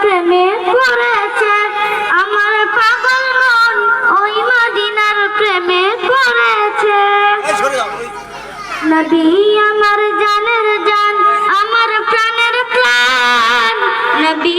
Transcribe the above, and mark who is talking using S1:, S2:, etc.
S1: প্রেমে পড়েছে। আমার পাগল মন ওই মদিনার প্রেমে পড়েছে। নবী আমার জানের জান আমার প্রাণের প্রাণ। নবী